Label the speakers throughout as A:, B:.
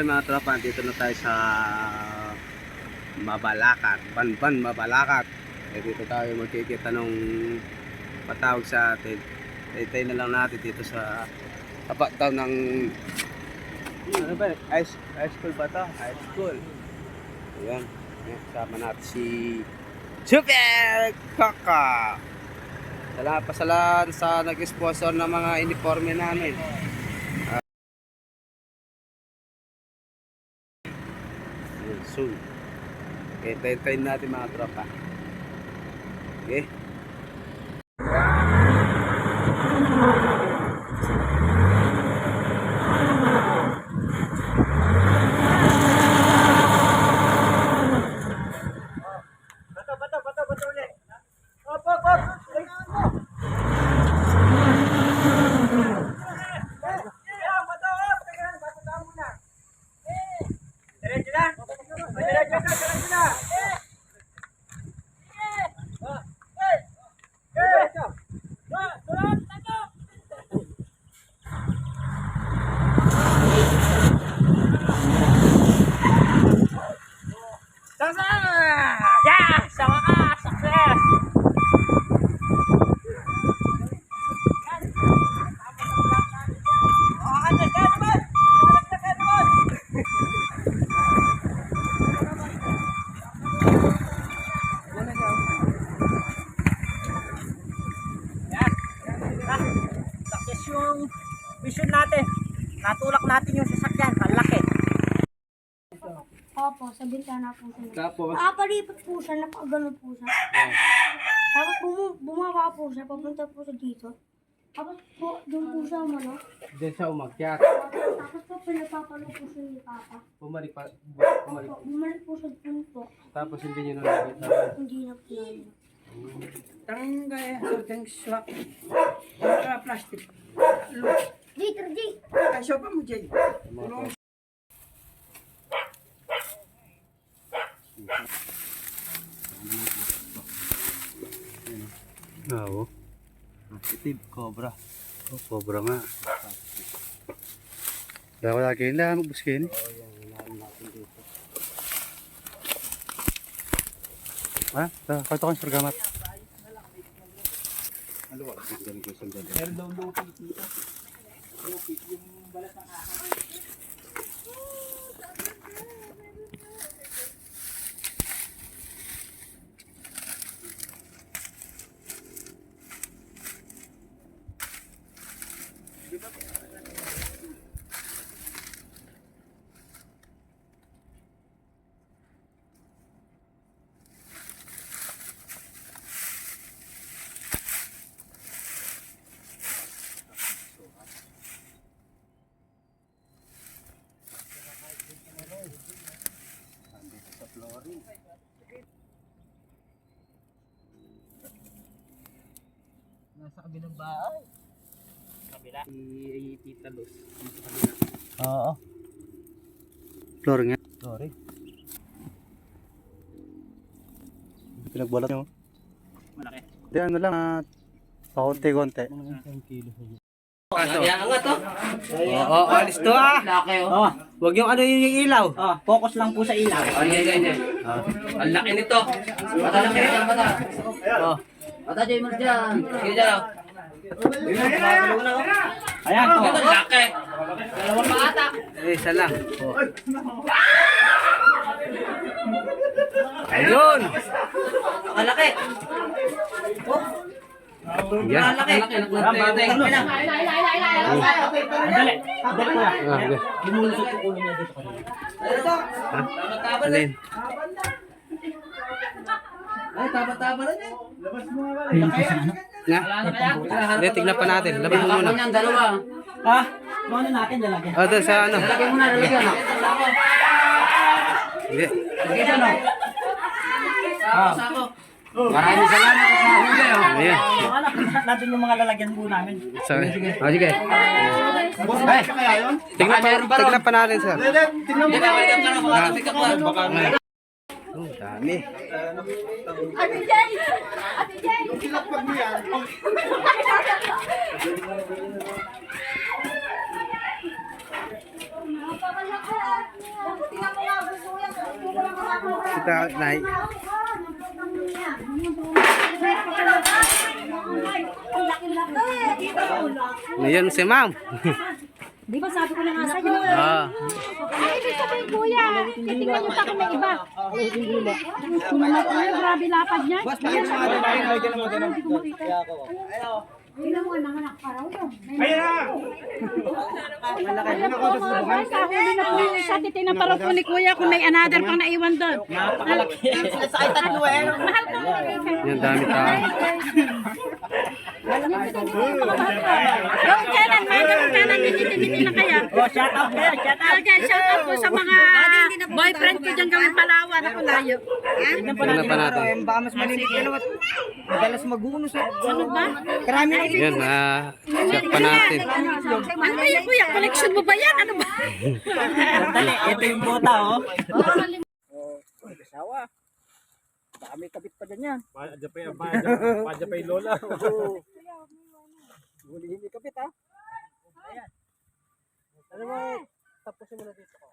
A: So ayun mga tropa, dito na tayo sa Mabalakat, Banban Mabalakat. Eh, dito tayo magkikita nung patawag sa atin. Tay na lang natin dito sa tapat daw ng ano ba? High, high school ba to? High school. Ayan. Ayan, Kasama natin si Super Kaka. Salamat salamat sa nag-sponsor ng mga uniforme namin. Soon. Okay, tayo-tayo natin mga tropa. Okay?
B: Natulak natin yung sasakyan. Kalaki.
C: Opo, sa bintana po siya.
A: Tapos,
C: Nakapalipot po siya, napakagano po siya. Tapos bumu bumaba po siya, papunta po siya dito. Tapos po, doon po siya umano.
A: din siya umakyat.
C: Tapos po, pinapapalo po siya ni Papa.
A: Bumalik pa, bumalik.
C: Opo, bumalik po siya dun po.
A: Tapos hindi nyo na nakita.
C: Hindi na po namin.
B: Tangga hanggang swak. Tangga plastic.
C: Dito, G!
B: Ay, sopa mo dyan.
A: Oo. Itim, cobra. Oh, cobra nga. Ko lagi nila magbuskin. Ha? Ha? Kata ko yung sargamat. Ano ba? Sandali ko, sandali.
B: Nasa kabilang bahay. Kabila?
A: I Tita Luz. Sa kanila.
B: Oo.
A: Floor nga. Floor eh. Pinagbalat nyo.
B: Malaki.
A: Di ano lang, ah, pakunti-kunti.
B: Kaya nga to.
A: Oo, oh, oh, alis to ah.
B: Laki oh.
A: Oh, wag yung ano yung ilaw.
B: Oh, focus lang po sa ilaw. Oh, yan, yan, yan. Ang laki nito. Mata laki nito, mata.
A: Oh.
B: Mata dyan mo dyan. Sige dyan. oh. Ayan po. Ito, laki. Dalawang paata.
A: Eh, isa lang. Oh. Ayun.
B: Ang laki.
A: Yan. Ah,
B: dito kanina. Ito. Tama-tama na.
A: Alin?
B: Ay, tama-tama na niya.
A: Nga?
B: Wala na kaya?
A: Hindi, tignan pa natin. Laban mo muna.
B: Ang dalawa. Ha? Ano natin lalagyan?
A: Oh, doon sa ano.
B: Lalagyan mo na, lalagyan na.
A: Hindi.
B: Dyan, oh. Ah. Maraming salamat at mahuli. Oh.
A: Ayan.
B: Yung anak, natin yung mga lalagyan po namin.
A: Sorry. Oh, sige.
B: Boss,
A: bakit kaya yun? Tingnan pa, tingnan pa natin, sir.
B: Hindi, tingnan mo. Hindi, tingnan mo.
A: Oh, dami.
C: Ate Jay! Ate Jay! Yung
D: sinakpag mo yan. Kita naik. Ngayon si Ma'am.
E: Di ba sabi ko na nga sa'yo?
D: Ah.
E: Ay, ibig sabihin kuya, titingnan niyo sa akin may iba. Sumunod tayo, grabe lapad niya. Tingnan mo, nanganak pa raw yun. Alam ko mga guys, huli na po yung isa, titingnan pa raw po ni kuya kung may another pang naiwan doon.
F: Napakalaki. Sa itan ko eh.
E: Mahal ka mo.
D: Yan dami tao.
E: Yung kanan, mga kanan, tinitin na kaya.
F: Oh, shout out kayo, shout out.
E: Okay, shout out po sa mga boyfriend ko dyan gawin Palawan. Ako layo.
F: Tignan pa
D: Tingnan
F: natin eh, baka mas malinis yan naman. Madalas maguno sa...
E: Ano ba?
F: Karami na
D: Yan, ah, check pa natin.
E: Ano ba yan, kuya? Collection mo ba yan? Ano ba?
F: Dali, ito yung bota, oh. Oh, asawa. Baka may kapit pa dyan yan.
G: Paja pa yung lola.
F: Huli hindi kapit, ha? Ayan. Ano mo, tapusin mo na dito ko.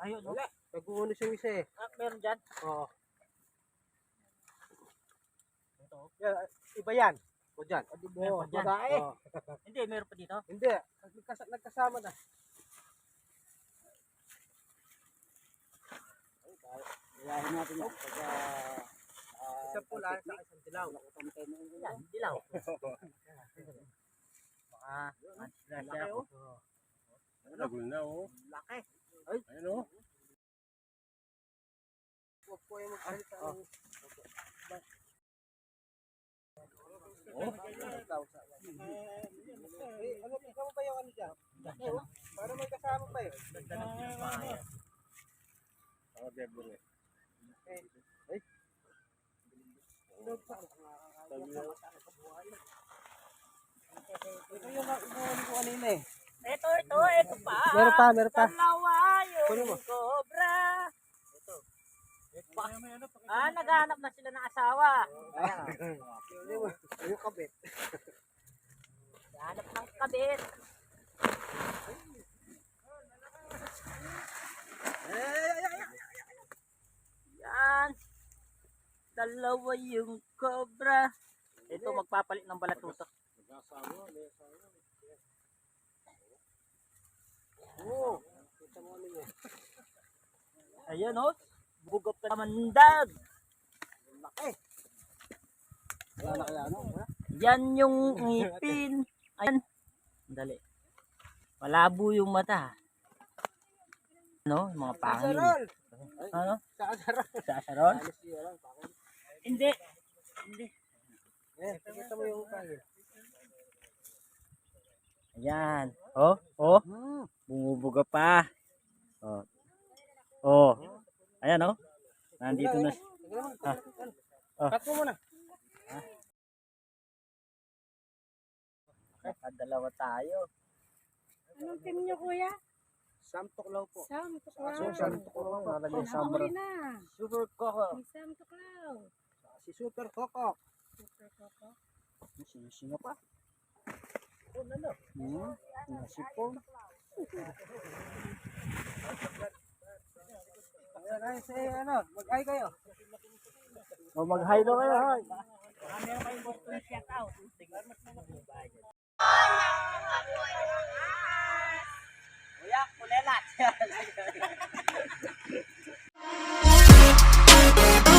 F: Ayun, wala.
D: Nag-uunos yung isa eh.
F: Ah, meron dyan?
D: Oo. Yan, iba yan. O dyan. O,
F: Meron pa dyan.
D: babae.
F: Hindi, meron pa dito.
D: Hindi. Nagkas- nagkasama na.
F: Ilahin natin yan. Pagka...
D: Isang pula, sa isang dilaw.
F: Yan, dilaw. Baka, maslasya ako.
G: Nagul na oh.
F: Laki.
G: Ayun oh.
D: Huwag po yung magsalita.
F: Oh.
D: Eh, ano, ba yung ano dyan? Para may kasama pa eh.
G: Ako Deborah eh.
D: Ito yung inuuli ko kanina eh.
F: Ito, ito, ito pa.
D: Meron pa, meron pa.
F: Dalawa yung cobra. Ito. Ah, naghahanap na sila ng asawa.
D: Yung, yung kabit.
F: Naghahanap ng kabit. Yan. Dalawa yung cobra. Ito, magpapalit ng
D: mo ano yun.
F: Ayan o. Bugap ka naman dag.
D: Laki.
F: Yan yung ngipin. Ayan. Dali. Malabo yung mata. Ano? Mga.
D: Sarol!
F: Ano?
D: Sa sarol.
F: Sa
D: lang.
F: Hindi. Hindi.
D: Eh, kita mo yung pangil.
F: Ayan. Oh, oh.
D: Hmm.
F: Bumubuga pa. Oh. Oh. Ayan oh. Nandito na. Ah. Ah.
D: Cut mo muna.
F: Ah, dalawa tayo.
E: Anong team niyo, kuya?
D: Samtok lang po.
E: Sam, tuklaw.
D: So, samtok lang. Nalagay sambar.
F: Super Coco.
E: May Sam, tuklaw.
D: Si Super Coco.
F: Sino pa?
D: Hmm. Nasipon. Ayan, ay, say, ano, mag-ay kayo.
F: O mag-hi daw kayo, hi. Kuya, kulelat.